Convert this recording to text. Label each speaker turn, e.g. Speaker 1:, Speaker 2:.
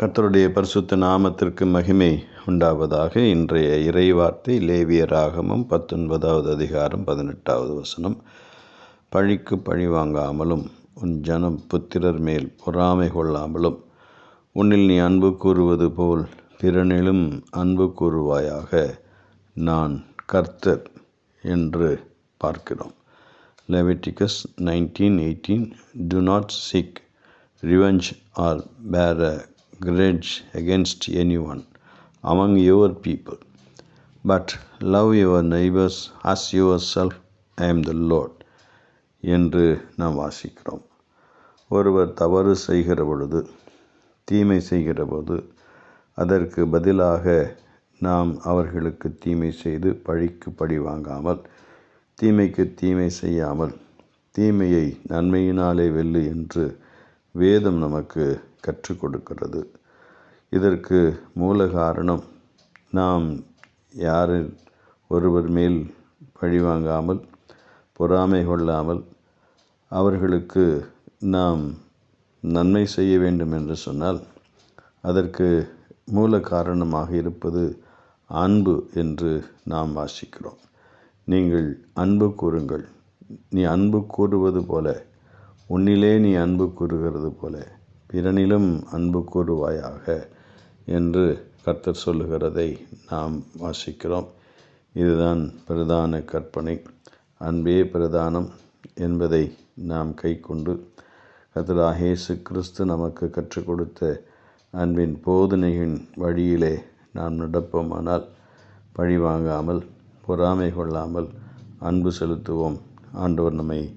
Speaker 1: கர்த்தருடைய பரிசுத்த நாமத்திற்கு மகிமை உண்டாவதாக. இன்றைய இறைவார்த்தை லேவியராகமம் பத்தொன்பதாவது அதிகாரம் பதினெட்டாவது வசனம். பழிக்கு பழி வாங்காமலும் உன் ஜனம் புத்திரர் மேல் பொறாமை கொள்ளாமலும் உன்னில் நீ அன்பு கூறுவது போல் பிறனிலும் அன்பு கூறுவாயாக. நான் கர்த்தர் என்று பார்க்கிறோம். Leviticus nineteen eighteen do not seek revenge or bear a grudge against anyone among your people, but love your neighbors as yourself. I am the Lord. என்று நாம் வாசிக்கிறோம் ஒருவர் தவறு செய்கிற பொழுது தீமை செய்கிற போது அதற்கு பதிலாக நாம் அவர்களுக்கு தீமை செய்து பழிக்கு பழி வாங்காமல் தீமைக்கு தீமை செய்யாமல் தீமையை நன்மையினாலே வெல்லு என்று வேதம் நமக்கு கற்றுக் கொடுக்கிறது. இதற்கு மூல காரணம் நாம் யாரில் ஒருவர் மேல் பழிவாங்காமல் பொறாமை கொள்ளாமல் அவர்களுக்கு நாம் நன்மை செய்ய வேண்டும் என்று சொன்னால் அதற்கு மூல காரணமாக இருப்பது அன்பு என்று நாம் வாசிக்கிறோம். நீங்கள் அன்பு கூறுங்கள். நீ அன்பு கூறுவது போல உன்னிலே நீ அன்பு கூறுகிறது போல பிறனிலும் அன்பு கூறுவாயாக என்று கர்த்தர் சொல்லுகிறதை நாம் வாசிக்கிறோம். இதுதான் பிரதான கற்பனை. அன்பே பிரதானம் என்பதை நாம் கை கொண்டு கர்த்தராக கிறிஸ்து நமக்கு கற்றுக் கொடுத்த அன்பின் போதனையின் வழியிலே நாம் நடப்போமானால் பழி வாங்காமல் பொறாமை கொள்ளாமல் அன்பு செலுத்துவோம். ஆண்டவர் நம்மை